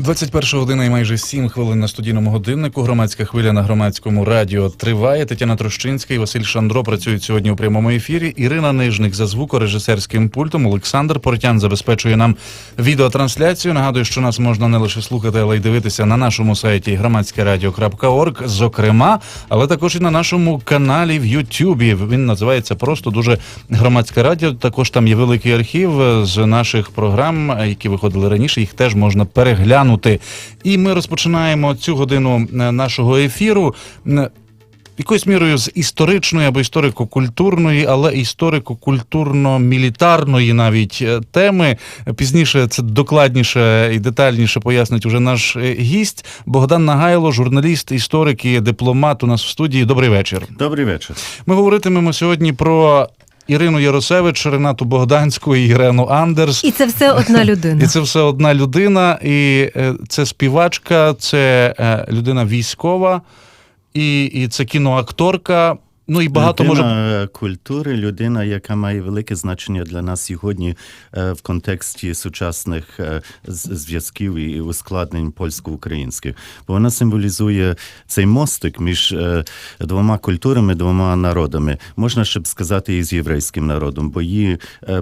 21 година і майже 7 хвилин на студійному годиннику. Громадська хвиля на громадському радіо триває. Тетяна Трощинська і Василь Шандро працюють сьогодні у прямому ефірі. Ірина Нижник за звукорежисерським пультом. Олександр Портян забезпечує нам відеотрансляцію. Нагадую, що нас можна не лише слухати, але й дивитися на нашому сайті громадськерадіо.орг, зокрема, але також і на нашому каналі в Ютубі. Він називається просто дуже громадське радіо. Також там є великий архів з наших програм, які виходили раніше. Їх теж можна переглянути. І ми розпочинаємо цю годину е, нашого ефіру. Якоюсь мірою з історичної або історико-культурної, але історико-культурно-мілітарної навіть е, теми. Пізніше це докладніше і детальніше пояснить уже наш е, гість Богдан Нагайло, журналіст, історик і дипломат у нас в студії. Добрий вечір. Добрий вечір. Ми говоритимемо сьогодні про Ірину Яросевич, Ренату Богданську і Ірену Андерс. І це все одна людина. І це все одна людина, і е, це співачка, це е, людина військова, і, і це кіноакторка. Ну і багато людина може. культури, людина, яка має велике значення для нас сьогодні е, в контексті сучасних е, зв'язків і ускладнень польсько-українських. Бо вона символізує цей мостик між е, двома культурами, двома народами. Можна ще б сказати, і з єврейським народом, бо її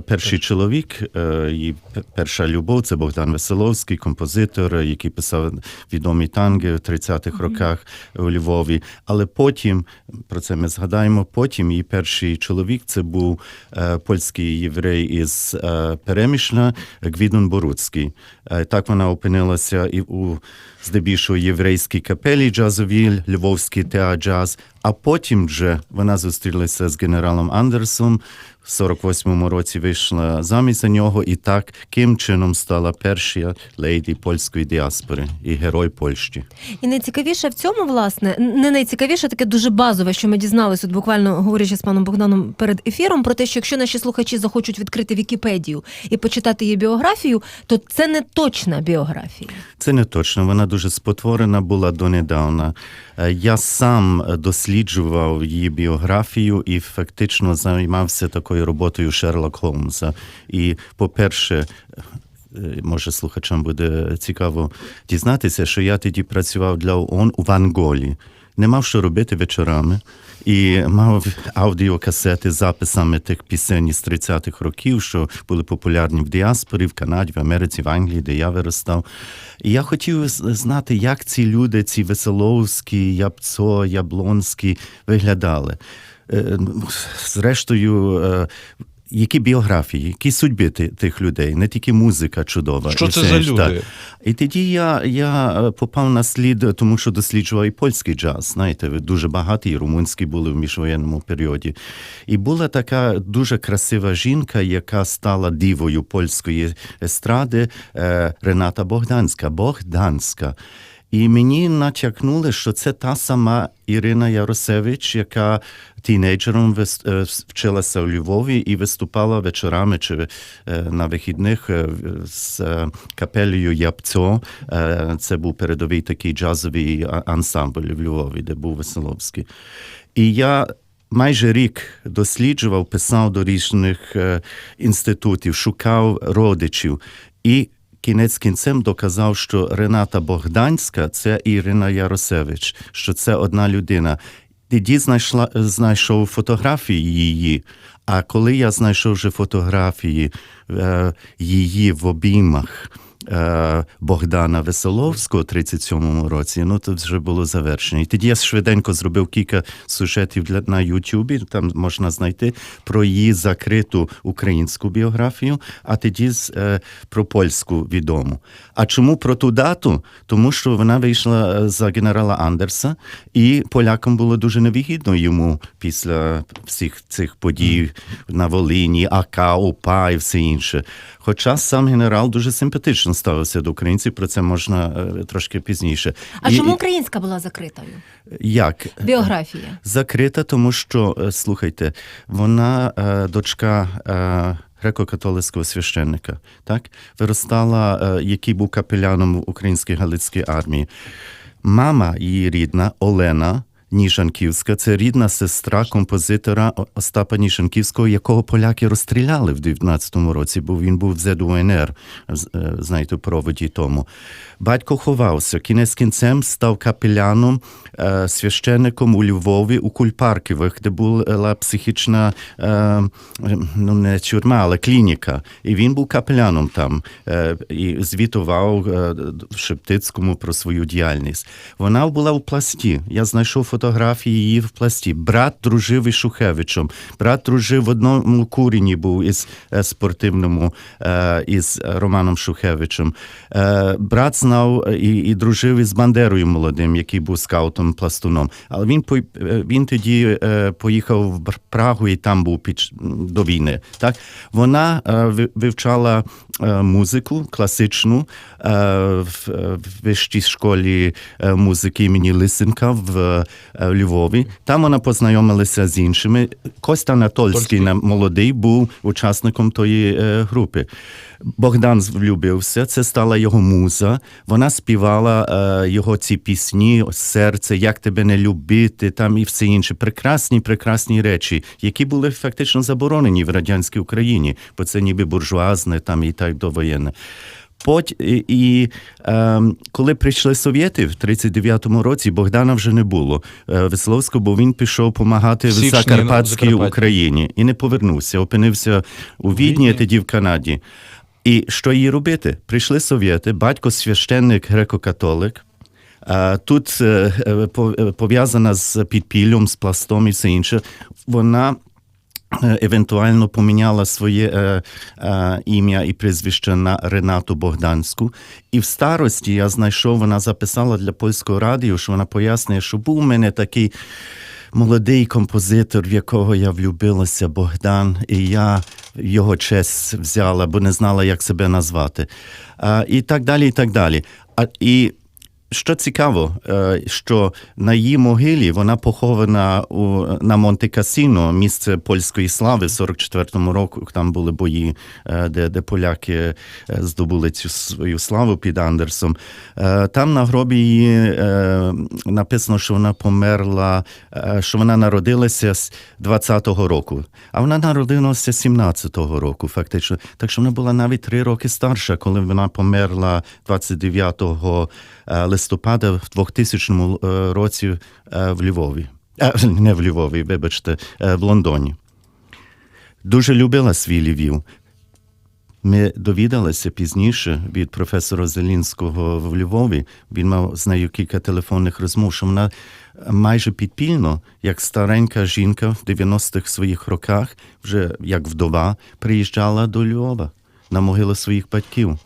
перший чоловік, її перша любов це Богдан Веселовський, композитор, який писав відомі танги в 30-х роках у Львові. Але потім про це ми згадаємо. Потім її перший чоловік це був е, польський єврей із е, Перемишля Гвідон Боруцький. Е, так вона опинилася і у здебільшого єврейській капелі джазовій, Львовський театр джаз. А потім вже вона зустрілася з генералом Андерсом. В 48-му році вийшла замість за нього, і так ким чином стала перша леді польської діаспори і герой Польщі. І найцікавіше в цьому, власне, не найцікавіше, таке дуже базове, що ми дізналися, от буквально говорячи з паном Богданом перед ефіром, про те, що якщо наші слухачі захочуть відкрити Вікіпедію і почитати її біографію, то це не точна біографія. Це не точно. Вона дуже спотворена була донедавна. Е, Я сам досліджував її біографію і фактично займався такою роботою Шерлок Холмса. І, по-перше, е, може слухачам буде цікаво дізнатися, що я тоді працював для ООН у Ванголі. Не мав що робити вечорами. І мав аудіокасети з записами тих пісень з 30-х років, що були популярні в діаспорі, в Канаді, в Америці, в Англії, де я виростав. І я хотів знати, як ці люди, ці Веселовські, Ябцо, Яблонські виглядали. Е, Зрештою, е, які біографії, які судьби тих людей, не тільки музика чудова. Що це за люди? так. І тоді я, я е, попав на слід, тому що досліджував і польський джаз. Знаєте, дуже багаті, і румунські були в міжвоєнному періоді. І була така дуже красива жінка, яка стала дівою польської естради е, Рената Богданська. Богданська. І мені натякнули, що це та сама Ірина Яросевич, яка тінейджером е, вчилася у Львові і виступала вечорами чи е, на вихідних е, з капелею Ябцо. Е, Це був передовий такий джазовий ансамбль в Львові, де був Веселовський. І я майже рік досліджував, писав до різних інститутів, шукав родичів. І кінець кінцем доказав, що Рената Богданська це Ірина Яросевич, що це одна людина. Тоді знайшла, знайшов фотографії її. А коли я знайшов вже фотографії е, її в обіймах Богдана Веселовського у 37-му році, ну то вже було завершення. І тоді я швиденько зробив кілька сюжетів для на Ютубі, там можна знайти про її закриту українську біографію, а тоді е, про польську відому. А чому про ту дату? Тому що вона вийшла е, за генерала Андерса, і полякам було дуже невигідно йому після всіх цих подій на Волині, АК, ОПА і все інше. Хоча сам генерал дуже симпатично ставився до українців, про це можна е, трошки пізніше. А І- чому українська була закритою? як? Біографія. Закрита, тому що, е, слухайте, вона е, дочка греко-католицького священника, так? Виростала, який був капеляном в українській Галицькій армії. Мама її рідна, Олена, Ніжанківська це рідна сестра композитора Остапа Ніжанківського, якого поляки розстріляли в 19-му році, бо він був в ЗДУНР, е, знаєте, проводі тому. Батько ховався, кінець кінцем став капеляном, е, священником у Львові, у Кульпарківих, де була психічна, е, ну не тюрма, але клініка. І він був капеляном там і звітував в Шептицькому про свою діяльність. Вона була у пласті. Я знайшов фотографії її в пласті. Брат дружив із Шухевичем. Брат дружив в одному курені був із е, спортивному е, із Романом Шухевичем. Е, Брат знав і, і дружив із Бандерою молодим, який був скаутом пластуном. Але він по- він тоді поїхав в Прагу і там був під до війни. Так вона ви- вивчала музику класичну е, в, е, вищій школі е, музики імені Лисенка в е, Львові. Там вона познайомилася з іншими. Костя Анатольський, Тольський. на- молодий, був учасником тої е, групи. Богдан влюбився, це стала його муза. Вона співала е, його ці пісні, серце, як тебе не любити, там і все інше. Прекрасні, прекрасні речі, які були фактично заборонені в радянській Україні, бо це ніби буржуазне там і так довоєнне. Пот, і, і е, коли прийшли совєти в 39-му році, Богдана вже не було е, Веселовського, бо він пішов допомагати В Закарпатській Україні і не повернувся. Опинився у Відні, Відні. тоді в Канаді. І що їй робити? Прийшли совєти, батько священник греко-католик. Тут е, е, е, пов'язана з підпіллям, з пластом і все інше. Вона евентуально поміняла своє ім'я і прізвище на Ренату Богданську. І в старості я знайшов, вона записала для польського радіо, що вона пояснює, що був у мене такий молодий композитор, в якого я влюбилася, Богдан, і я його честь взяла, бо не знала, як себе назвати. А, і так далі, і так далі. А, і що цікаво, е, що на її могилі вона похована у, на Монте-Касіно, місце польської слави в 44-му року. Там були бої, е, де, де поляки е, здобули цю свою славу під Андерсом. Там на гробі її написано, що вона померла, що вона народилася з 20-го року, а вона народилася 17-го року, фактично. Так що вона була навіть три роки старша, коли вона померла 29 е, листопада в 2000 е, році е, в Львові. Е, Не в Львові, вибачте, е, в Лондоні. Дуже любила свій Львів. Ми довідалися пізніше від професора Зелінського в Львові. Він мав з нею кілька телефонних розмов, що вона майже підпільно, як старенька жінка в 90-х своїх роках, вже як вдова, приїжджала до Львова на могилу своїх батьків.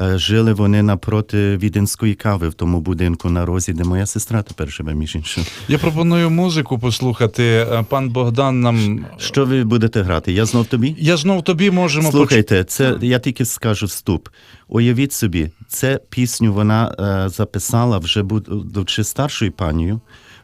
Е, Жили вони напроти віденської кави в тому будинку на розі, де моя сестра тепер живе між іншим. Я пропоную музику послухати. Е, Пан Богдан нам. Що ви будете грати? Я знов тобі? Я знов тобі можемо Слухайте, це я тільки скажу вступ. Уявіть собі, це пісню вона е, записала вже будучи старшою панією.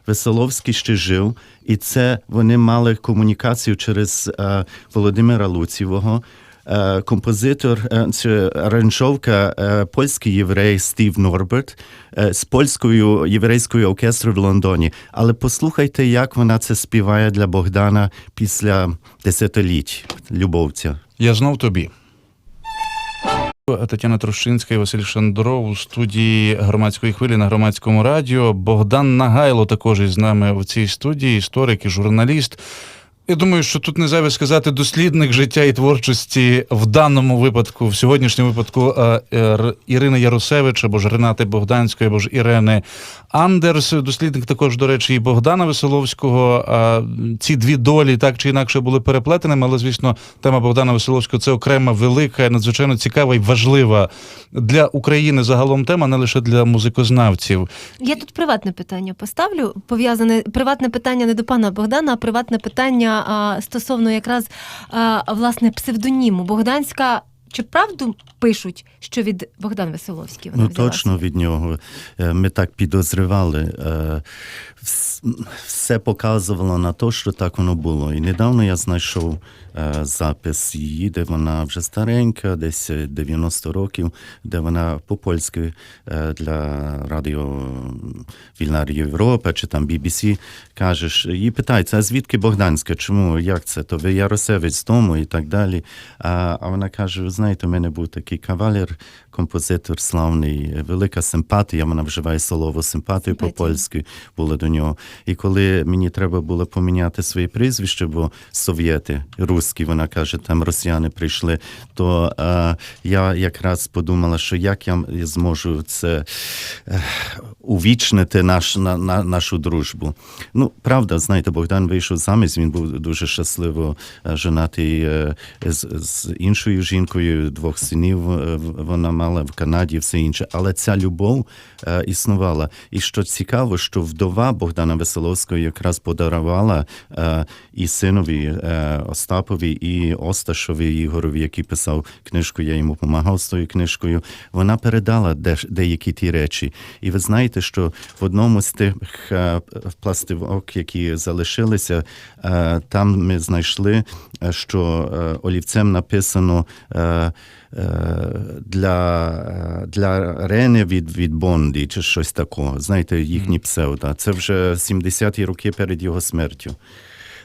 Веселовський ще жив, і це вони мали комунікацію через е, Володимира Луцівого. Е, композитор, це аранжовка е, польський єврей Стів Норберт е, з польською єврейською оркестрою в Лондоні. Але послухайте, як вона це співає для Богдана після десятиліть любовця. Я знов тобі. Тетяна Трощинська і Василь Шандро у студії громадської хвилі на громадському радіо. Богдан Нагайло також із нами в цій студії, історик і журналіст. Я думаю, що тут не зайве сказати дослідник життя і творчості в даному випадку, в сьогоднішньому випадку е, е, Ірини Ярусевич або ж Ренати Богданської, або ж Ірени Андерс. Дослідник також, до речі, і Богдана Веселовського. А ці дві долі так чи інакше були переплетеними, але звісно, тема Богдана Веселовського це окрема велика, надзвичайно цікава і важлива для України загалом тема, не лише для музикознавців. Я тут приватне питання поставлю. Пов'язане приватне питання не до пана Богдана, а приватне питання а, стосовно якраз а, власне псевдоніму. Богданська Чи правду пишуть, що від Богдан Веселовський вона Ну взялася? точно від нього. Е, Ми так підозрювали. Е, вс- Все показувало на те, що так воно було. І недавно я знайшов е, запис її, де вона вже старенька, десь е, 90 років, де вона по-польськи е, для радіо Вільна Європа чи там BBC кажеш, її питається, а звідки Богданська? Чому? Як це? То ви Яросевич з дому і так далі. А вона каже: ви знаєте, у мене був такий кавалер, композитор славний, велика симпатія, вона вживає слово симпатію по-польськи була до нього. І коли мені треба було поміняти своє прізвище, бо совєти, русські, вона каже, там росіяни прийшли, то е, я якраз подумала, що як я зможу це е, увічнити наш, на, на, нашу дружбу. Ну, правда, знаєте, Богдан вийшов замість, він був дуже щасливо женатий з, з іншою жінкою, двох синів вона мала в Канаді, все інше. Але ця любов існувала. І що цікаво, що вдова Богдана Веселовського якраз подарувала і синові Остапові, і Осташові Ігорові, який писав книжку, я йому допомагав з тою книжкою. Вона передала деякі ті речі. І ви знаєте, що в одному з тих е, пластивок, які залишилися, е, там ми знайшли, е, що олівцем написано. Для, для Рени від, від Бонді чи щось такого. Знаєте, їхні псевдо. Це вже 70-ті роки перед його смертю.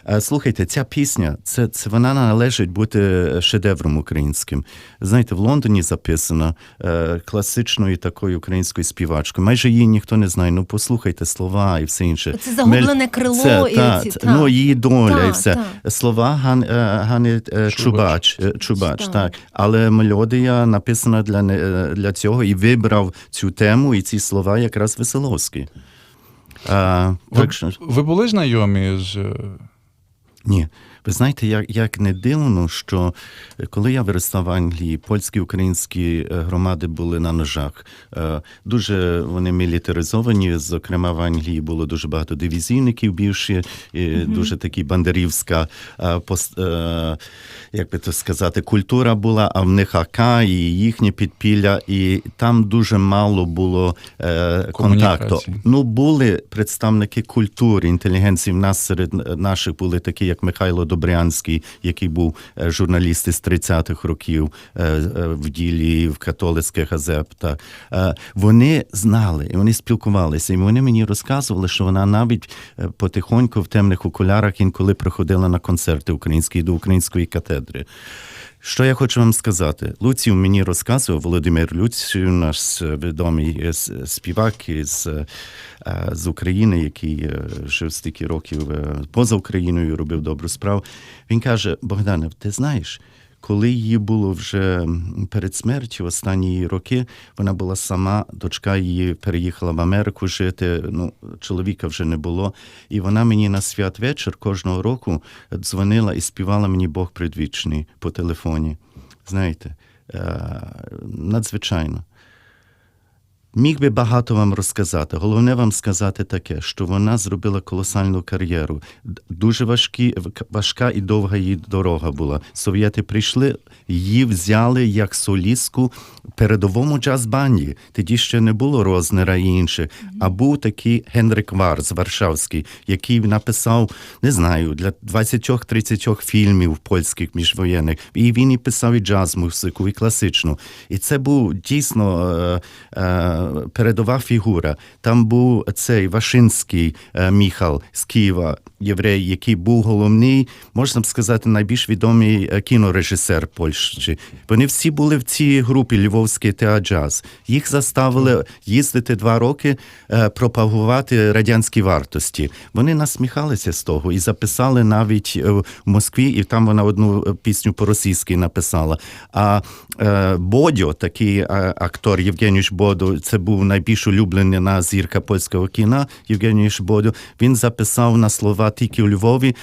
Е, Слухайте, ця пісня, це, це вона належить бути шедевром українським. Знаєте, в Лондоні записана е, класичною такою українською співачкою. Майже її ніхто не знає. Ну послухайте слова і все інше. Це загублене крило це, і та, оці- та, та. ну, її доля Та, і все. та. Слова Ган, е, Гани е, Чубач. е, Чубач, Так. так. Але мелодія написана для, не- е, для цього і вибрав цю тему і ці слова якраз Веселовський. А, Ви, так що, ви були знайомі з е, ні. Ви знаєте, як, як не дивно, що е, коли я виростав в Англії, польські українські е, громади були на ножах. Е, Дуже вони мілітаризовані. Зокрема, в Англії було дуже багато дивізійників більше, і дуже такі бандерівська, як би то сказати, культура була, а в них АК і їхнє підпілля, і там дуже мало було контакту. Ну, були представники культури, інтелігенції. В нас серед наших були такі, як Михайло Добрянський, який був е, журналіст із 30-х років е, е, в ділі в католицьких газетах. Вони знали, і вони спілкувалися, і вони мені розказували, що вона навіть потихоньку в темних окулярах інколи приходила на концерти українські до української катедри. Що я хочу вам сказати? Луців мені розказував Володимир Люців, наш відомий е, співак із, е, з України, який е, жив стільки років поза Україною, робив добру справу. Він каже: Богдане, ти знаєш, коли її було вже перед смертю, останні її роки, вона була сама, дочка її переїхала в Америку жити. Ну, чоловіка вже не було. І вона мені на святвечір кожного року дзвонила і співала мені Бог предвічний по телефоні. Знаєте, е, надзвичайно. Міг би багато вам розказати. Головне вам сказати таке, що вона зробила колосальну кар'єру. Дуже важкі, важка і довга її дорога була. Совєти прийшли, її взяли як солістку передовому джаз-банді. Тоді ще не було Рознера і інших. А був такий Генрик Варз, Варшавський, який написав, не знаю, для 20-30 фільмів польських міжвоєнних. І він і писав і джаз-музику, і класичну. І це був дійсно е, е, передова фігура. Там був цей Вашинський е, Міхал з Києва, єврей, який був головний, можна б сказати, найбільш відомий е, кінорежисер Польщі. Вони всі були в цій групі Львовський театр джаз. Їх заставили їздити два роки, е, пропагувати радянські вартості. Вони насміхалися з того і записали навіть в Москві, і там вона одну пісню по-російськи написала. А Бодьо, такий актор Євгенійович Бодо, це був найбільш улюблена зірка польського кіна Євгенійович Бодо. Він записав на слова тільки у Львові.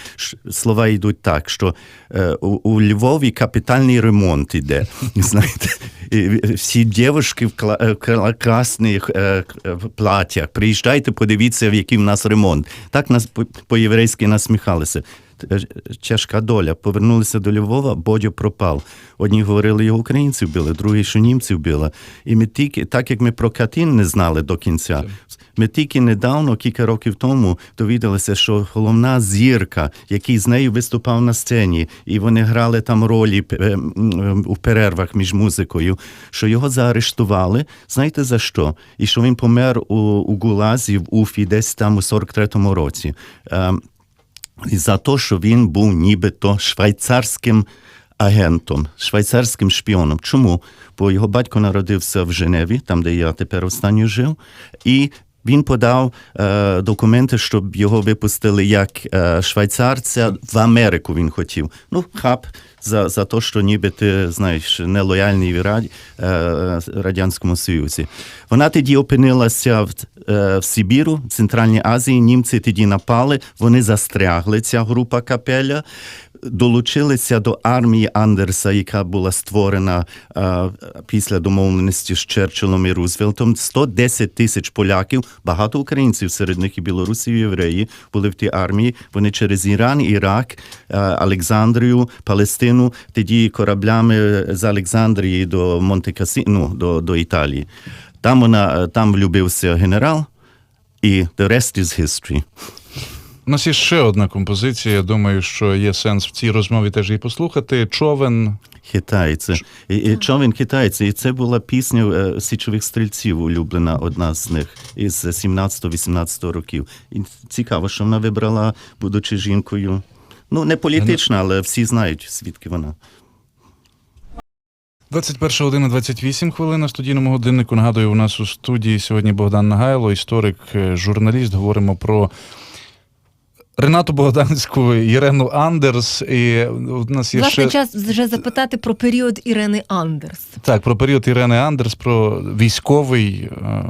Слова йдуть так, що е, у, у Львові капітальний ремонт іде. Знаєте, всі дівчатки в е, красних е, е. Приїжджайте, подивіться, в який в нас ремонт. Так нас по-єврейськи насміхалися. Е, тяжка доля. Повернулися до Львова, Бодьо пропав. Одні говорили, його українців били, другі, що німців били. І ми тільки, так як ми про Катин не знали до кінця, ми тільки недавно, кілька років тому, довідалися, що головна зірка, який з нею виступав на сцені, і вони грали там ролі е, у перервах між музикою, що його заарештували. Знаєте за що? І що він помер у, у Гулазі в Уфі десь там у 43-му році. І за те, що він був нібито швейцарським агентом, швейцарським шпіоном. Чому? Бо його батько народився в Женеві, там, де я тепер останньо жив, і він подав е, документи, щоб його випустили як е, швейцарця в Америку. Він хотів. Ну, хап за, за те, що ніби ти знаєш нелояльний в Раді, е, Радянському Союзі. Вона тоді опинилася в, е, в Сибіру, в Центральній Азії. Німці тоді напали, вони застрягли, ця група капеля. Долучилися до армії Андерса, яка була створена е, після домовленості з Черчиллом і Рузвельтом. 110 тисяч поляків, багато українців, серед них і білорусів, і євреї були в тій армії. Вони через Іран, Ірак, е, Олександрію, Палестину, тоді кораблями з Олександрії до Монте-Касі, ну, до, до Італії. Там вона там влюбився генерал, і the rest is history. У нас є ще одна композиція. Я думаю, що є сенс в цій розмові теж її послухати. Човен. Хитається. І, і човен хитається. І це була пісня е, січових стрільців, улюблена одна з них із 17-18 років. І цікаво, що вона вибрала, будучи жінкою. Ну, не політична, але всі знають, звідки вона. 21 година 28 хвилин на студійному годиннику. Нагадую, у нас у студії сьогодні Богдан Нагайло, історик, е, журналіст. Говоримо про Ренату Богданську, Єрену Андерс. І у нас є Власне, ще час вже запитати про період Ірени Андерс. так про період Ірени Андерс, про військовий. е,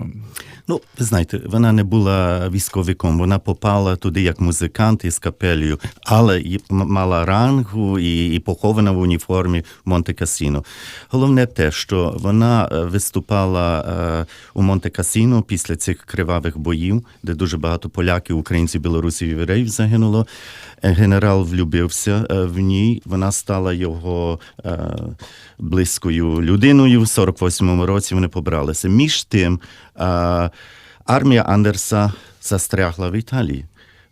Ну, ви знаєте, вона не була військовиком, вона попала туди як музикант із капелею, але і мала рангу і, і похована в уніформі Монте-Касіно. Головне те, що вона е, виступала е, у Монте-Касіно після цих кривавих боїв, де дуже багато поляків, українців, білорусів і євреїв загинуло. Е, Генерал влюбився е, в ній. Вона стала його е, близькою людиною. В 48-му році вони побралися. Між тим, армія Андерса застрягла в Італії.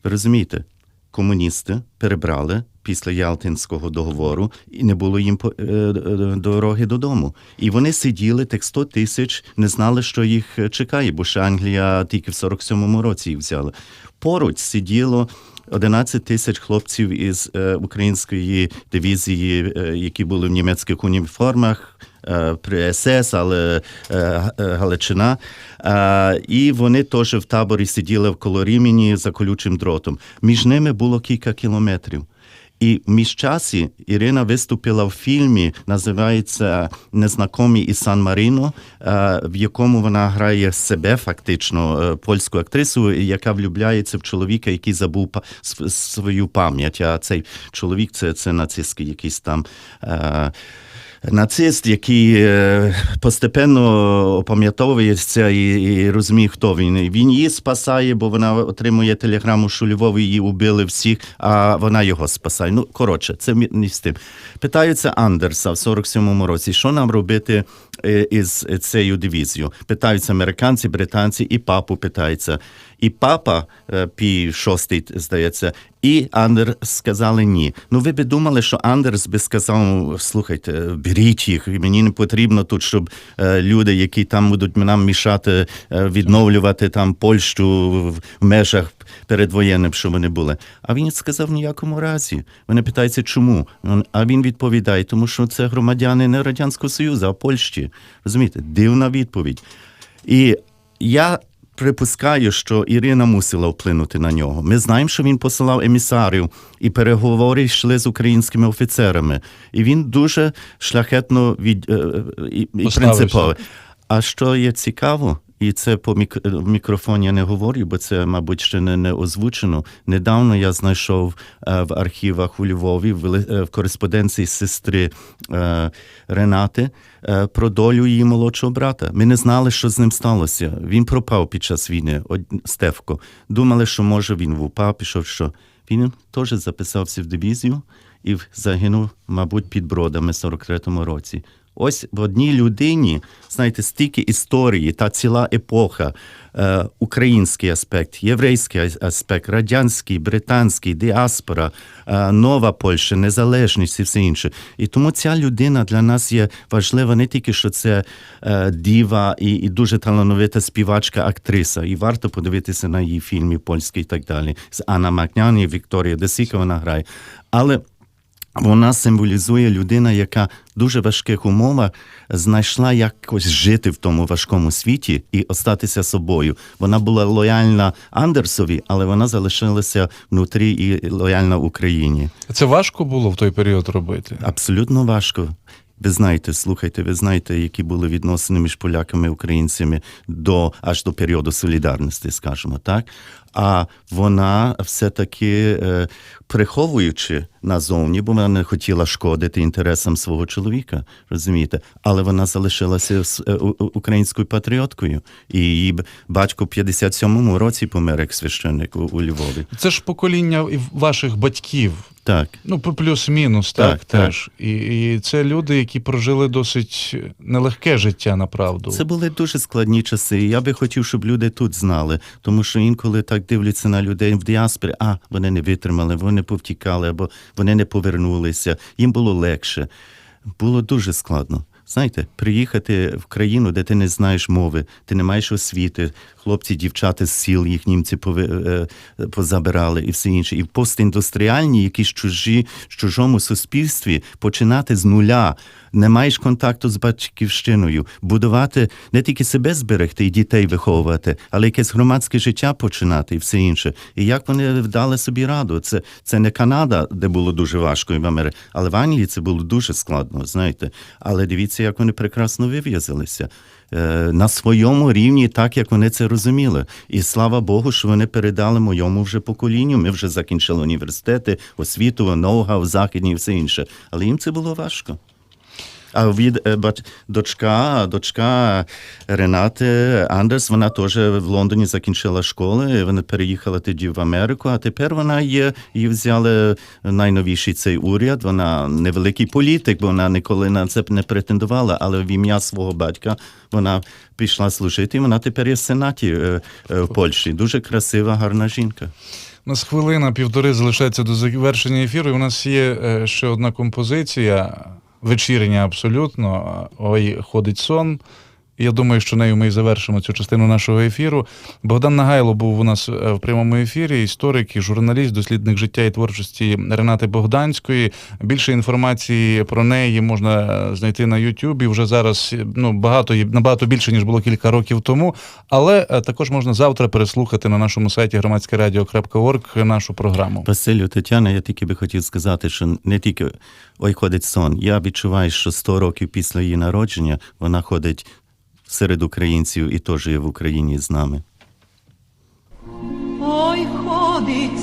Ви розумієте? Комуністи перебрали після Ялтинського договору, і не було їм дороги додому. І вони сиділи тих 100 тисяч, не знали, що їх чекає, бо ще Англія тільки в 47-му році їх взяла. Поруч сиділо 11 тисяч хлопців із е, української дивізії, е, які були в німецьких уніформах. е, При СС, але Галичина. І вони теж в таборі сиділи в Колорімені за колючим дротом. Між ними було кілька кілометрів. І в міжчасі Ірина виступила в фільмі, називається Незнакомі і Сан Маріно, е, в якому вона грає себе фактично е, польську актрису, яка влюбляється в чоловіка, який забув свою пам'ять. А цей чоловік це, це нацистський якийсь там. Нацист, який е, постепенно опам'ятовується і, і розуміє, хто він. Він її спасає, бо вона отримує телеграму, що Львові її убили всіх, а вона його спасає. Ну, коротше, це не з тим. Питаються Андерса в 47-му році, що нам робити е, із цією дивізією? Питаються американці, британці, і папу питаються. І папа е, Пій шостий, здається, і Андерс сказали ні. Ну ви би думали, що Андерс би сказав: слухайте, беріть їх, мені не потрібно тут, щоб е, люди, які там будуть нам мішати е, відновлювати там Польщу в межах передвоєнним, що вони були. А він сказав в ніякому разі. Вони питаються, чому? А він відповідає, тому що це громадяни не Радянського Союзу, а Польщі. Розумієте, дивна відповідь. І я припускаю, що Ірина мусила вплинути на нього. Ми знаємо, що він посилав емісарів, і переговори йшли з українськими офіцерами. І він дуже шляхетно від, е, е, і, і Поставився. А що є цікаво, і це по мік... мікрофоні я не говорю, бо це, мабуть, ще не, не озвучено. Недавно я знайшов е, в архівах у Львові в, е, в кореспонденції сестри е, Ренати е, про долю її молодшого брата. Ми не знали, що з ним сталося. Він пропав під час війни, Стевко. Думали, що може він впав, пішов що. Він теж записався в дивізію і загинув, мабуть, під бродами в 43-му році. Ось в одній людині, знаєте, стільки історії, та ціла епоха, е, український аспект, єврейський аспект, радянський, британський, діаспора, е, нова Польща, незалежність і все інше. І тому ця людина для нас є важлива не тільки, що це е, діва і, і дуже талановита співачка, актриса. І варто подивитися на її фільми польські і так далі. З Анна Макняні, Вікторія Десіка вона грає. Але вона символізує людина, яка в дуже важких умовах знайшла якось жити в тому важкому світі і остатися собою. Вона була лояльна Андерсові, але вона залишилася внутрі і лояльна Україні. Це важко було в той період робити. Абсолютно важко. Ви знаєте, слухайте, ви знаєте, які були відносини між поляками і українцями до аж до періоду солідарності, скажімо так. А вона все-таки е, приховуючи назовні, бо вона не хотіла шкодити інтересам свого чоловіка, розумієте, але вона залишилася е, українською патріоткою. І її батько в 57-му році помер як священник у, Львові. Це ж покоління ваших батьків. Так. Ну, плюс-мінус, так, Так, так. теж. І, і це люди, які прожили досить нелегке життя, направду. Це були дуже складні часи. Я би хотів, щоб люди тут знали, тому що інколи так дивляться на людей в діаспорі, а вони не витримали, вони повтікали, або вони не повернулися. Їм було легше. Було дуже складно. Знаєте, приїхати в країну, де ти не знаєш мови, ти не маєш освіти, хлопці, дівчата з сіл, їх німці е, позабирали і все інше. І в постіндустріальній, якісь чужі, в чужому суспільстві починати з нуля. Не маєш контакту з батьківщиною, будувати не тільки себе зберегти і дітей виховувати, але якесь громадське життя починати і все інше. І як вони вдали собі раду? Це, це не Канада, де було дуже важко, і в Америці, але в Англії це було дуже складно, знаєте. Але дивіться, як вони прекрасно вив'язалися. Е, На своєму рівні, так як вони це розуміли. І слава Богу, що вони передали моєму вже поколінню. Ми вже закінчили університети, освіту, ноу-хау, західні і все інше. Але їм це було важко. А від е, дочка, дочка Ренати Андерс, вона теж в Лондоні закінчила школу, вона переїхала тоді в Америку, а тепер вона є, її взяли найновіший цей уряд. Вона невеликий політик, бо вона ніколи на це не претендувала, але в ім'я свого батька вона пішла служити, і вона тепер є в Сенаті е, е, в Польщі. Дуже красива, гарна жінка. У нас хвилина, півтори залишається до завершення ефіру. І у нас є ще одна композиція, вечірня абсолютно. Ой, ходить сон. Я думаю, що нею ми і завершимо цю частину нашого ефіру. Богдан Нагайло був у нас е, в прямому ефірі, історик і журналіст, дослідник життя і творчості Ренати Богданської. Більше інформації про неї можна е, знайти на Ютубі. Вже зараз е, ну багато набагато більше ніж було кілька років тому. Але також можна завтра переслухати на нашому сайті громадськерадіо.орг нашу програму. Василю, Тетяна, я тільки би хотів сказати, що не тільки ой ходить сон. Я відчуваю, що 100 років після її народження вона ходить серед українців і теж є в Україні з нами. Ой, ходить